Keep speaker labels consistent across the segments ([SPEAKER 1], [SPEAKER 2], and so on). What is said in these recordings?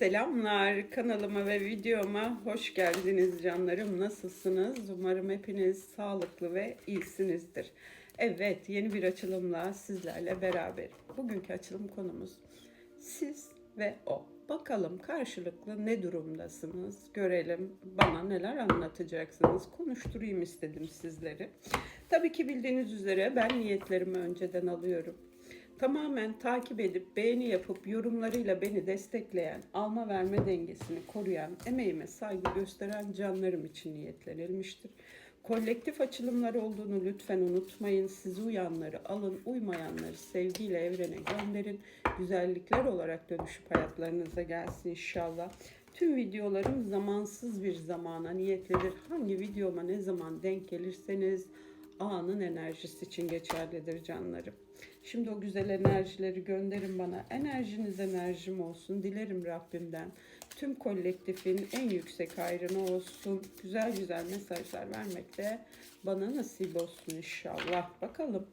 [SPEAKER 1] Selamlar kanalıma ve videoma hoş geldiniz canlarım. Nasılsınız? Umarım hepiniz sağlıklı ve iyisinizdir. Evet yeni bir açılımla sizlerle beraber. Bugünkü açılım konumuz siz ve o. Bakalım karşılıklı ne durumdasınız? Görelim bana neler anlatacaksınız. Konuşturayım istedim sizleri. Tabii ki bildiğiniz üzere ben niyetlerimi önceden alıyorum tamamen takip edip beğeni yapıp yorumlarıyla beni destekleyen, alma verme dengesini koruyan, emeğime saygı gösteren canlarım için niyetlenilmiştir. Kolektif açılımlar olduğunu lütfen unutmayın. Sizi uyanları alın, uymayanları sevgiyle evrene gönderin. Güzellikler olarak dönüşüp hayatlarınıza gelsin inşallah. Tüm videolarım zamansız bir zamana niyetlidir. Hangi videoma ne zaman denk gelirseniz anın enerjisi için geçerlidir canlarım. Şimdi o güzel enerjileri gönderin bana. Enerjiniz enerjim olsun. Dilerim Rabbimden. Tüm kolektifin en yüksek hayrına olsun. Güzel güzel mesajlar vermekte bana nasip olsun inşallah. Bakalım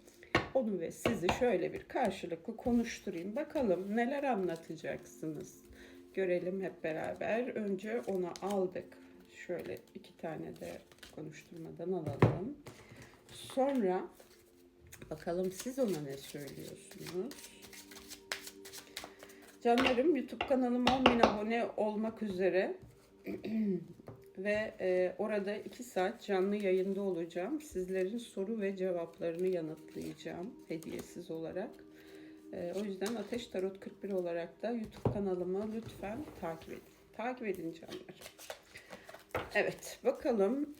[SPEAKER 1] onu ve sizi şöyle bir karşılıklı konuşturayım. Bakalım neler anlatacaksınız. Görelim hep beraber. Önce onu aldık. Şöyle iki tane de konuşturmadan alalım. Sonra bakalım siz ona ne söylüyorsunuz? Canlarım YouTube kanalıma 10 bin abone olmak üzere ve e, orada 2 saat canlı yayında olacağım. Sizlerin soru ve cevaplarını yanıtlayacağım hediyesiz olarak. E, o yüzden Ateş Tarot 41 olarak da YouTube kanalıma lütfen takip edin. Takip edin canlar. Evet bakalım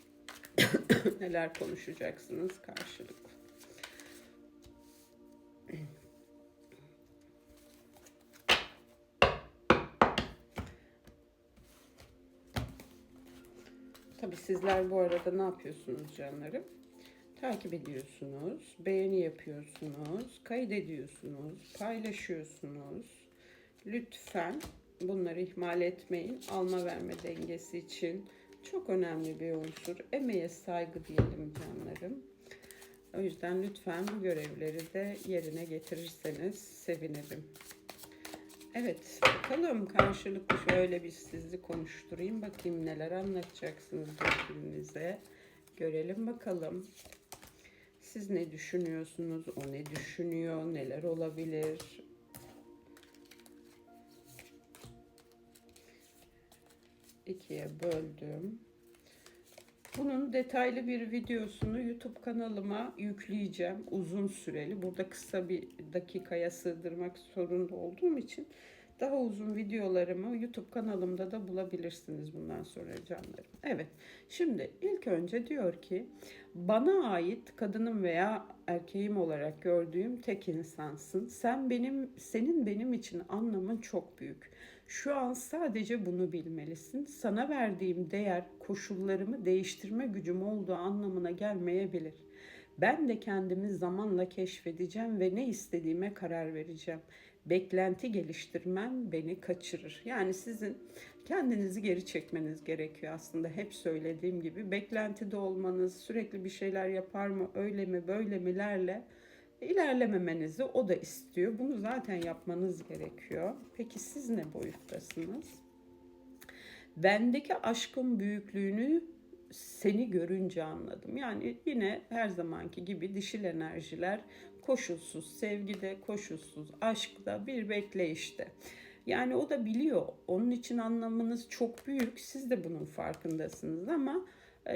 [SPEAKER 1] neler konuşacaksınız karşılıklı. Tabii sizler bu arada ne yapıyorsunuz canlarım? Takip ediyorsunuz, beğeni yapıyorsunuz, kaydediyorsunuz, paylaşıyorsunuz. Lütfen bunları ihmal etmeyin. Alma verme dengesi için çok önemli bir unsur. Emeğe saygı diyelim canlarım. O yüzden lütfen bu görevleri de yerine getirirseniz sevinirim. Evet, bakalım karşılıklı şöyle bir sizi konuşturayım. Bakayım neler anlatacaksınız birbirinize. Görelim bakalım. Siz ne düşünüyorsunuz? O ne düşünüyor? Neler olabilir? İkiye böldüm. Bunun detaylı bir videosunu YouTube kanalıma yükleyeceğim. Uzun süreli. Burada kısa bir dakikaya sığdırmak zorunda olduğum için daha uzun videolarımı YouTube kanalımda da bulabilirsiniz bundan sonra canlarım. Evet. Şimdi ilk önce diyor ki bana ait kadınım veya erkeğim olarak gördüğüm tek insansın. Sen benim senin benim için anlamın çok büyük. Şu an sadece bunu bilmelisin. Sana verdiğim değer koşullarımı değiştirme gücüm olduğu anlamına gelmeyebilir. Ben de kendimi zamanla keşfedeceğim ve ne istediğime karar vereceğim. Beklenti geliştirmem beni kaçırır. Yani sizin kendinizi geri çekmeniz gerekiyor aslında. Hep söylediğim gibi beklentide olmanız, sürekli bir şeyler yapar mı, öyle mi, böyle milerle ilerlememenizi o da istiyor. Bunu zaten yapmanız gerekiyor. Peki siz ne boyuttasınız? Bendeki aşkın büyüklüğünü seni görünce anladım. Yani yine her zamanki gibi dişil enerjiler koşulsuz sevgide, koşulsuz aşkta bir bekleyişte. Yani o da biliyor. Onun için anlamınız çok büyük. Siz de bunun farkındasınız ama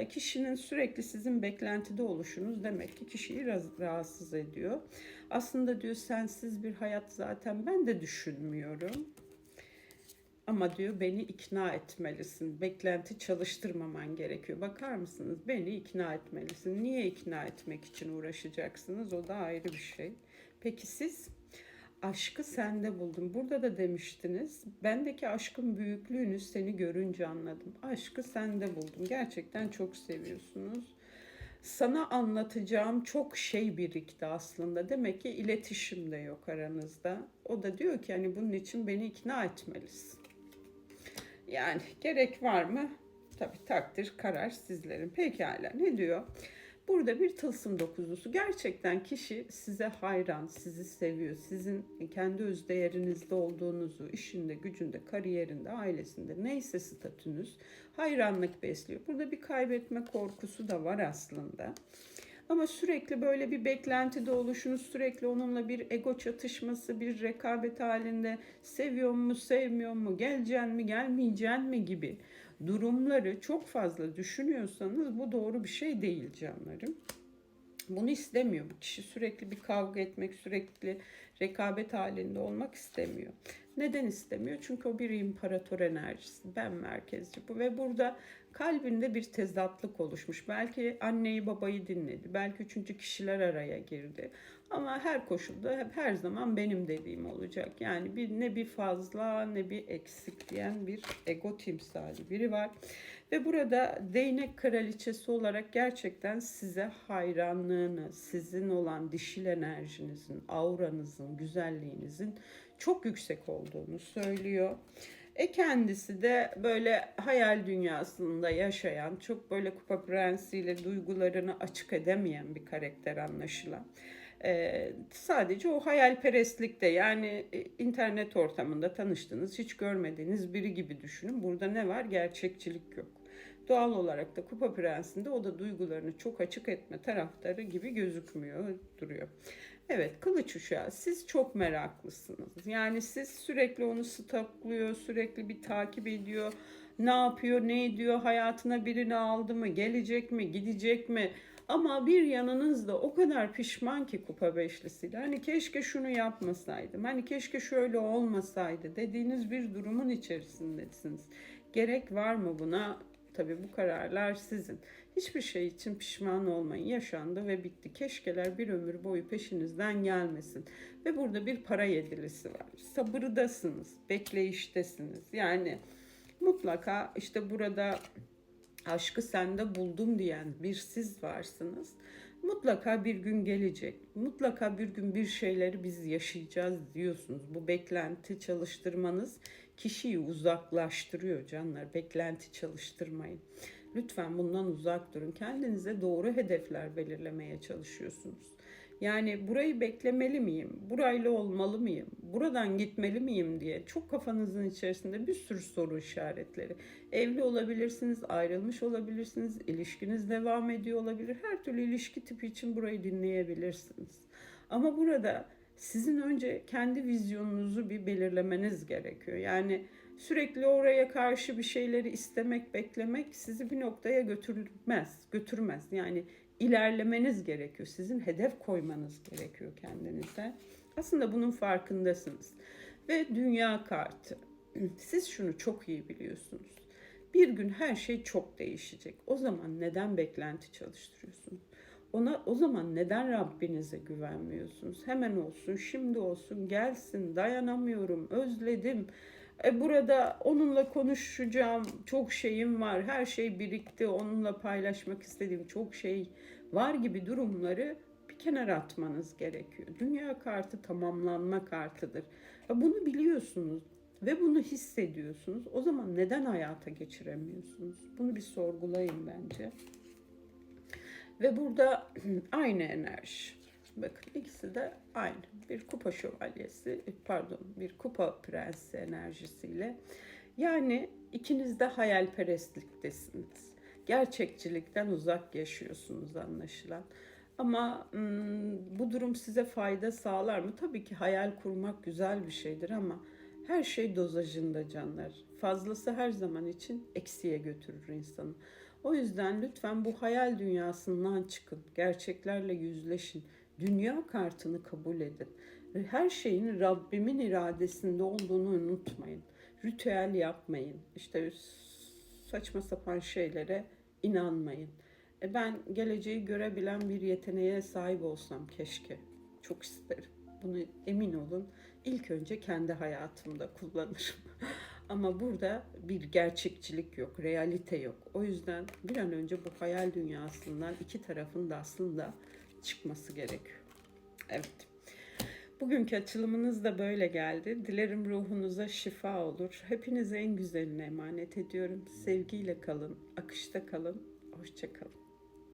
[SPEAKER 1] kişinin sürekli sizin beklentide oluşunuz demek ki kişiyi rahatsız ediyor. Aslında diyor sensiz bir hayat zaten ben de düşünmüyorum. Ama diyor beni ikna etmelisin. Beklenti çalıştırmaman gerekiyor. Bakar mısınız? Beni ikna etmelisin. Niye ikna etmek için uğraşacaksınız? O da ayrı bir şey. Peki siz aşkı sende buldum. Burada da demiştiniz. Bendeki aşkın büyüklüğünü seni görünce anladım. Aşkı sende buldum. Gerçekten çok seviyorsunuz. Sana anlatacağım çok şey birikti aslında. Demek ki iletişim de yok aranızda. O da diyor ki hani bunun için beni ikna etmelisin. Yani gerek var mı? Tabii takdir, karar sizlerin. Pekala ne diyor? Burada bir tılsım dokuzlusu. Gerçekten kişi size hayran, sizi seviyor. Sizin kendi öz değerinizde olduğunuzu, işinde, gücünde, kariyerinde, ailesinde neyse statünüz hayranlık besliyor. Burada bir kaybetme korkusu da var aslında. Ama sürekli böyle bir beklentide oluşunuz, sürekli onunla bir ego çatışması, bir rekabet halinde seviyor mu, sevmiyor mu, geleceksin mi, gelmeyeceksin mi gibi durumları çok fazla düşünüyorsanız bu doğru bir şey değil canlarım. Bunu istemiyor. Bu kişi sürekli bir kavga etmek, sürekli rekabet halinde olmak istemiyor. Neden istemiyor? Çünkü o bir imparator enerjisi. Ben merkezci bu ve burada kalbinde bir tezatlık oluşmuş. Belki anneyi babayı dinledi. Belki üçüncü kişiler araya girdi. Ama her koşulda hep her zaman benim dediğim olacak. Yani bir ne bir fazla ne bir eksik diyen bir ego timsali biri var. Ve burada değnek kraliçesi olarak gerçekten size hayranlığını, sizin olan dişil enerjinizin, auranızın, güzelliğinizin çok yüksek olduğunu söylüyor. E kendisi de böyle hayal dünyasında yaşayan, çok böyle kupa prensiyle duygularını açık edemeyen bir karakter anlaşılan. Ee, sadece o hayalperestlikte yani e, internet ortamında tanıştığınız, hiç görmediğiniz biri gibi düşünün. Burada ne var? Gerçekçilik yok. Doğal olarak da Kupa Prensi'nde o da duygularını çok açık etme taraftarı gibi gözükmüyor, duruyor. Evet, kılıç uşağı. Siz çok meraklısınız. Yani siz sürekli onu stokluyor, sürekli bir takip ediyor. Ne yapıyor, ne ediyor, hayatına birini aldı mı, gelecek mi, gidecek mi? Ama bir yanınızda o kadar pişman ki kupa beşlisiyle. Hani keşke şunu yapmasaydım, hani keşke şöyle olmasaydı dediğiniz bir durumun içerisindesiniz. Gerek var mı buna? Tabii bu kararlar sizin. Hiçbir şey için pişman olmayın. Yaşandı ve bitti. Keşkeler bir ömür boyu peşinizden gelmesin. Ve burada bir para yedilisi var. Sabırdasınız, bekleyiştesiniz. Yani mutlaka işte burada aşkı sende buldum diyen bir siz varsınız. Mutlaka bir gün gelecek. Mutlaka bir gün bir şeyleri biz yaşayacağız diyorsunuz. Bu beklenti çalıştırmanız kişiyi uzaklaştırıyor canlar. Beklenti çalıştırmayın. Lütfen bundan uzak durun. Kendinize doğru hedefler belirlemeye çalışıyorsunuz. Yani burayı beklemeli miyim? Burayla olmalı mıyım? Buradan gitmeli miyim diye çok kafanızın içerisinde bir sürü soru işaretleri. Evli olabilirsiniz, ayrılmış olabilirsiniz, ilişkiniz devam ediyor olabilir. Her türlü ilişki tipi için burayı dinleyebilirsiniz. Ama burada sizin önce kendi vizyonunuzu bir belirlemeniz gerekiyor. Yani sürekli oraya karşı bir şeyleri istemek, beklemek sizi bir noktaya götürmez, götürmez. Yani ilerlemeniz gerekiyor. Sizin hedef koymanız gerekiyor kendinize. Aslında bunun farkındasınız. Ve dünya kartı. Siz şunu çok iyi biliyorsunuz. Bir gün her şey çok değişecek. O zaman neden beklenti çalıştırıyorsunuz? Ona o zaman neden Rabbinize güvenmiyorsunuz? Hemen olsun, şimdi olsun, gelsin, dayanamıyorum, özledim. E burada onunla konuşacağım çok şeyim var. Her şey birikti. Onunla paylaşmak istediğim çok şey var gibi durumları bir kenara atmanız gerekiyor. Dünya kartı tamamlanma kartıdır. E bunu biliyorsunuz ve bunu hissediyorsunuz. O zaman neden hayata geçiremiyorsunuz? Bunu bir sorgulayın bence. Ve burada aynı enerji. Bakın ikisi de aynı. Bir kupa şövalyesi, pardon bir kupa prensi enerjisiyle. Yani ikiniz de hayalperestliktesiniz. Gerçekçilikten uzak yaşıyorsunuz anlaşılan. Ama bu durum size fayda sağlar mı? Tabii ki hayal kurmak güzel bir şeydir ama her şey dozajında canlar. Fazlası her zaman için eksiye götürür insanı. O yüzden lütfen bu hayal dünyasından çıkın. Gerçeklerle yüzleşin. Dünya kartını kabul edin. Her şeyin Rabbimin iradesinde olduğunu unutmayın. Ritüel yapmayın. İşte saçma sapan şeylere inanmayın. E ben geleceği görebilen bir yeteneğe sahip olsam keşke. Çok isterim. Bunu emin olun. İlk önce kendi hayatımda kullanırım. Ama burada bir gerçekçilik yok, realite yok. O yüzden bir an önce bu hayal dünyasından iki tarafın da aslında çıkması gerekiyor. Evet. Bugünkü açılımınız da böyle geldi. Dilerim ruhunuza şifa olur. Hepinize en güzeline emanet ediyorum. Sevgiyle kalın, akışta kalın. Hoşçakalın.